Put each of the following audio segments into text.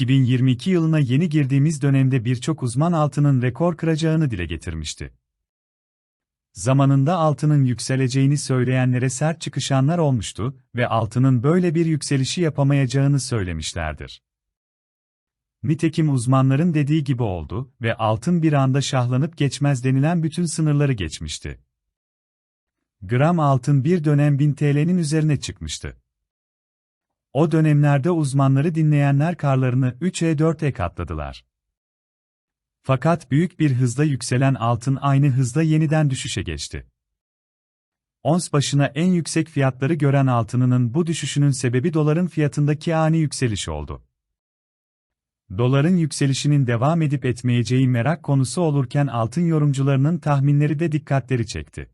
2022 yılına yeni girdiğimiz dönemde birçok uzman altının rekor kıracağını dile getirmişti. Zamanında altının yükseleceğini söyleyenlere sert çıkışanlar olmuştu ve altının böyle bir yükselişi yapamayacağını söylemişlerdir. Nitekim uzmanların dediği gibi oldu ve altın bir anda şahlanıp geçmez denilen bütün sınırları geçmişti. Gram altın bir dönem 1000 TL'nin üzerine çıkmıştı. O dönemlerde uzmanları dinleyenler karlarını 3'e 4'e katladılar. Fakat büyük bir hızla yükselen altın aynı hızla yeniden düşüşe geçti. Ons başına en yüksek fiyatları gören altınının bu düşüşünün sebebi doların fiyatındaki ani yükseliş oldu. Doların yükselişinin devam edip etmeyeceği merak konusu olurken altın yorumcularının tahminleri de dikkatleri çekti.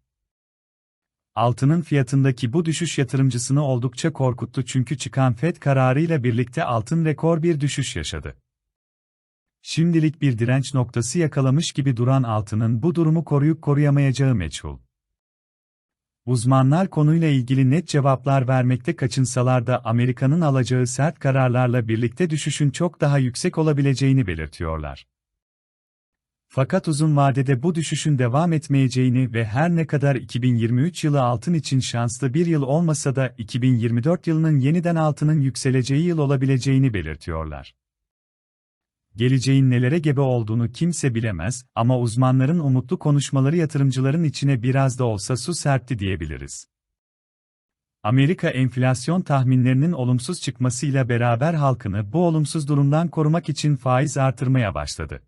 Altının fiyatındaki bu düşüş yatırımcısını oldukça korkuttu çünkü çıkan FED kararıyla birlikte altın rekor bir düşüş yaşadı. Şimdilik bir direnç noktası yakalamış gibi duran altının bu durumu koruyup koruyamayacağı meçhul. Uzmanlar konuyla ilgili net cevaplar vermekte kaçınsalar da Amerika'nın alacağı sert kararlarla birlikte düşüşün çok daha yüksek olabileceğini belirtiyorlar. Fakat uzun vadede bu düşüşün devam etmeyeceğini ve her ne kadar 2023 yılı altın için şanslı bir yıl olmasa da 2024 yılının yeniden altının yükseleceği yıl olabileceğini belirtiyorlar. Geleceğin nelere gebe olduğunu kimse bilemez ama uzmanların umutlu konuşmaları yatırımcıların içine biraz da olsa su serpti diyebiliriz. Amerika enflasyon tahminlerinin olumsuz çıkmasıyla beraber halkını bu olumsuz durumdan korumak için faiz artırmaya başladı.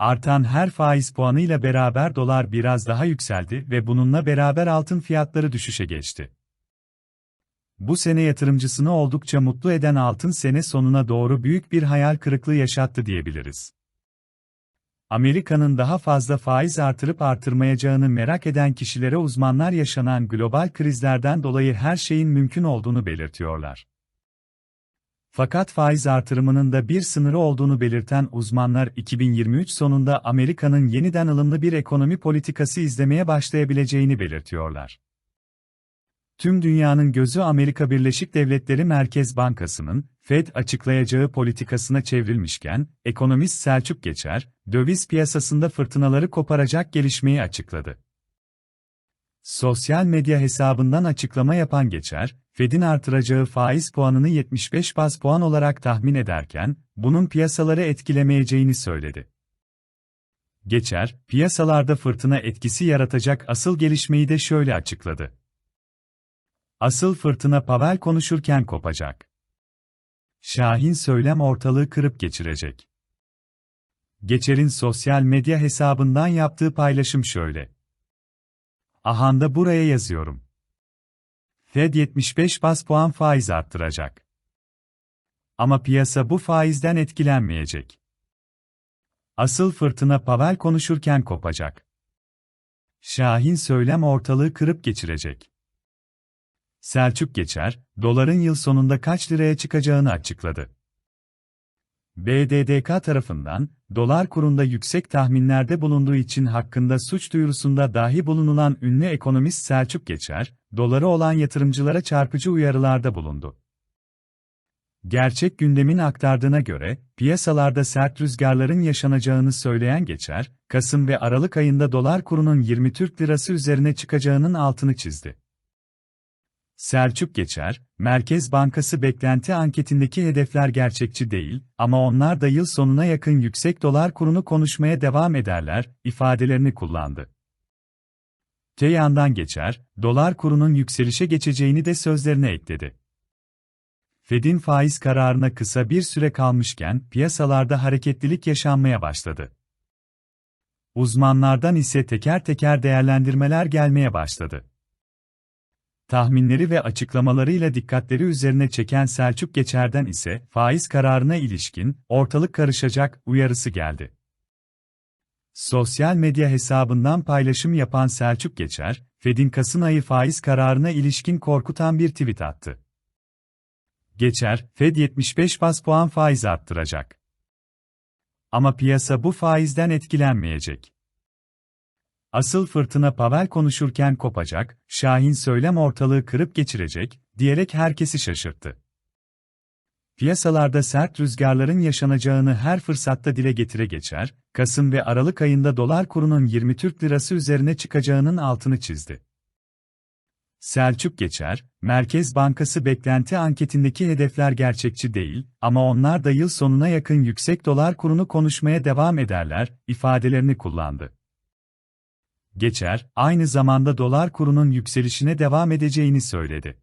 Artan her faiz puanıyla beraber dolar biraz daha yükseldi ve bununla beraber altın fiyatları düşüşe geçti. Bu sene yatırımcısını oldukça mutlu eden altın sene sonuna doğru büyük bir hayal kırıklığı yaşattı diyebiliriz. Amerika'nın daha fazla faiz artırıp artırmayacağını merak eden kişilere uzmanlar yaşanan global krizlerden dolayı her şeyin mümkün olduğunu belirtiyorlar. Fakat faiz artırımının da bir sınırı olduğunu belirten uzmanlar 2023 sonunda Amerika'nın yeniden ılımlı bir ekonomi politikası izlemeye başlayabileceğini belirtiyorlar. Tüm dünyanın gözü Amerika Birleşik Devletleri Merkez Bankası'nın Fed açıklayacağı politikasına çevrilmişken, ekonomist Selçuk Geçer, döviz piyasasında fırtınaları koparacak gelişmeyi açıkladı. Sosyal medya hesabından açıklama yapan Geçer, Fed'in artıracağı faiz puanını 75 baz puan olarak tahmin ederken, bunun piyasaları etkilemeyeceğini söyledi. Geçer, piyasalarda fırtına etkisi yaratacak asıl gelişmeyi de şöyle açıkladı. Asıl fırtına Pavel konuşurken kopacak. Şahin söylem ortalığı kırıp geçirecek. Geçer'in sosyal medya hesabından yaptığı paylaşım şöyle. Ahanda buraya yazıyorum. Fed 75 bas puan faiz arttıracak. Ama piyasa bu faizden etkilenmeyecek. Asıl fırtına Pavel konuşurken kopacak. Şahin söylem ortalığı kırıp geçirecek. Selçuk Geçer, doların yıl sonunda kaç liraya çıkacağını açıkladı. BDDK tarafından, dolar kurunda yüksek tahminlerde bulunduğu için hakkında suç duyurusunda dahi bulunulan ünlü ekonomist Selçuk Geçer, doları olan yatırımcılara çarpıcı uyarılarda bulundu. Gerçek gündemin aktardığına göre, piyasalarda sert rüzgarların yaşanacağını söyleyen Geçer, Kasım ve Aralık ayında dolar kurunun 20 Türk Lirası üzerine çıkacağının altını çizdi. Selçuk Geçer, Merkez Bankası beklenti anketindeki hedefler gerçekçi değil ama onlar da yıl sonuna yakın yüksek dolar kurunu konuşmaya devam ederler ifadelerini kullandı. Te yandan Geçer, dolar kurunun yükselişe geçeceğini de sözlerine ekledi. Fed'in faiz kararına kısa bir süre kalmışken piyasalarda hareketlilik yaşanmaya başladı. Uzmanlardan ise teker teker değerlendirmeler gelmeye başladı tahminleri ve açıklamalarıyla dikkatleri üzerine çeken Selçuk Geçer'den ise faiz kararına ilişkin ortalık karışacak uyarısı geldi. Sosyal medya hesabından paylaşım yapan Selçuk Geçer, Fed'in Kasım ayı faiz kararına ilişkin korkutan bir tweet attı. Geçer, Fed 75 bas puan faiz arttıracak. Ama piyasa bu faizden etkilenmeyecek. Asıl fırtına Pavel konuşurken kopacak, Şahin söylem ortalığı kırıp geçirecek, diyerek herkesi şaşırttı. Piyasalarda sert rüzgarların yaşanacağını her fırsatta dile getire geçer, Kasım ve Aralık ayında dolar kurunun 20 Türk Lirası üzerine çıkacağının altını çizdi. Selçuk Geçer, Merkez Bankası beklenti anketindeki hedefler gerçekçi değil ama onlar da yıl sonuna yakın yüksek dolar kurunu konuşmaya devam ederler, ifadelerini kullandı. Geçer, aynı zamanda dolar kurunun yükselişine devam edeceğini söyledi.